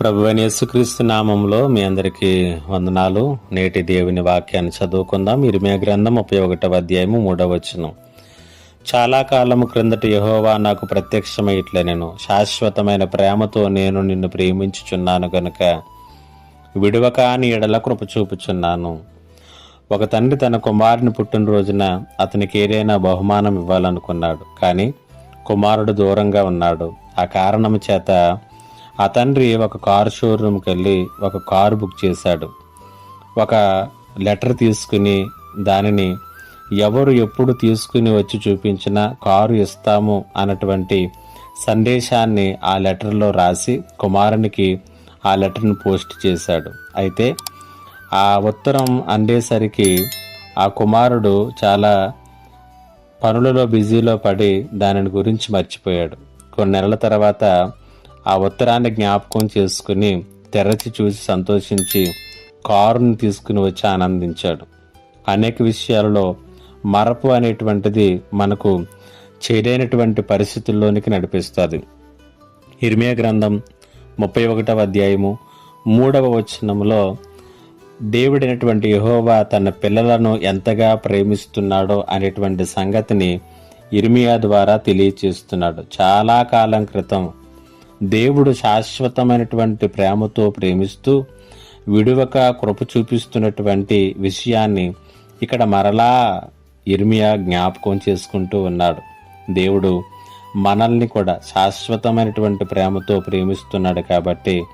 ప్రభు అయిన యేసుక్రీస్తు నామంలో మీ అందరికీ వందనాలు. నేటి దేవుని వాక్యాన్ని చదువుకుందాం. ఇరిమే గ్రంథం ముప్పై ఒకటవ అధ్యాయము మూడవ చాలా కాలము క్రిందట యహోవా నాకు ప్రత్యక్షమై ఇట్లా నేను శాశ్వతమైన ప్రేమతో నేను నిన్ను ప్రేమించుచున్నాను గనుక విడవక అని ఎడల కృప చూపుచున్నాను. ఒక తండ్రి తన కుమారుని పుట్టినరోజున అతనికి ఏదైనా బహుమానం ఇవ్వాలనుకున్నాడు. కానీ కుమారుడు దూరంగా ఉన్నాడు. ఆ కారణం చేత ఆ తండ్రి ఒక కారు షోరూమ్కి వెళ్ళి ఒక కారు బుక్ చేశాడు. ఒక లెటర్ తీసుకుని దానిని ఎవరు ఎప్పుడు తీసుకుని వచ్చి చూపించినా కారు ఇస్తాము అన్నటువంటి సందేశాన్ని ఆ లెటర్లో రాసి కుమారునికి ఆ లెటర్ని పోస్ట్ చేశాడు. అయితే ఆ ఉత్తరం అందేసరికి ఆ కుమారుడు చాలా పనులలో బిజీలో పడి దానిని గురించి మర్చిపోయాడు. కొన్ని నెలల తర్వాత ఆ ఉత్తరాన్ని జ్ఞాపకం చేసుకుని తెరచి చూసి సంతోషించి కారుని తీసుకుని వచ్చి ఆనందించాడు. అనేక విషయాలలో మరపు అనేటువంటిది మనకు చేరైనటువంటి పరిస్థితుల్లోనికి నడిపిస్తుంది. ఇర్మియా గ్రంథం ముప్పై ఒకటవ అధ్యాయము మూడవ వచనంలో దేవుడైనటువంటి యహోవా తన పిల్లలను ఎంతగా ప్రేమిస్తున్నాడో అనేటువంటి సంగతిని ఇర్మియా ద్వారా తెలియచేస్తున్నాడు. చాలా కాలం క్రితం దేవుడు శాశ్వతమైనటువంటి ప్రేమతో ప్రేమిస్తూ విడువక కృప చూపిస్తున్నటువంటి విషయాన్ని ఇక్కడ మరలా ఇర్మియా జ్ఞాపకం చేసుకుంటూ ఉన్నాడు. దేవుడు మనల్ని కూడా శాశ్వతమైనటువంటి ప్రేమతో ప్రేమిస్తున్నాడు కాబట్టి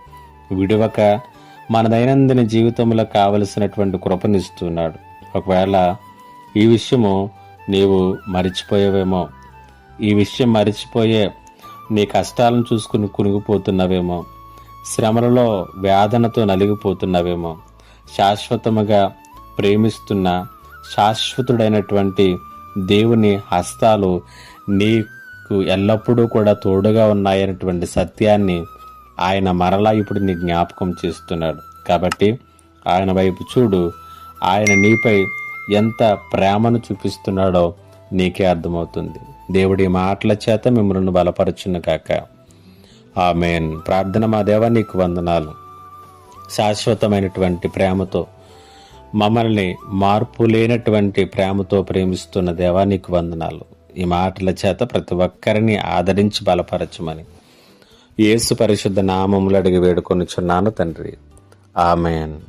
విడువక మన దైనందిన జీవితంలో కావలసినటువంటి కృపనిస్తున్నాడు. ఒకవేళ ఈ విషయము నీవు మరిచిపోయేవేమో ఈ విషయం మరిచిపోయే నీ కష్టాలను చూసుకుని కునిగిపోతున్నావేమో. శ్రమలలో వేదనతో నలిగిపోతున్నావేమో. శాశ్వతముగా ప్రేమిస్తున్న శాశ్వతుడైనటువంటి దేవుని హస్తాలు నీకు ఎల్లప్పుడూ కూడా తోడుగా ఉన్నాయనేటువంటి సత్యాన్ని ఆయన మరలా ఇప్పుడు నీ జ్ఞాపకం చేస్తున్నాడు. కాబట్టి ఆయన వైపు చూడు ఆయన నీపై ఎంత ప్రేమను చూపిస్తున్నాడో నీకే అర్థమవుతుంది. దేవుడి మాటల చేత మిమ్మల్ని బలపరచును కాక. ఆమెన్. ప్రార్థన మా దేవ నీకు వందనాలు. శాశ్వతమైనటువంటి ప్రేమతో మమ్మల్ని మార్పు లేనటువంటి ప్రేమతో ప్రేమిస్తున్న దేవా నీకు వందనాలు. ఈ మాటల చేత ప్రతి ఒక్కరిని ఆదరించి బలపరచమని యేసు పరిశుద్ధ నామములు అడిగి వేడుకొనిచున్నాను తండ్రి. ఆమెన్.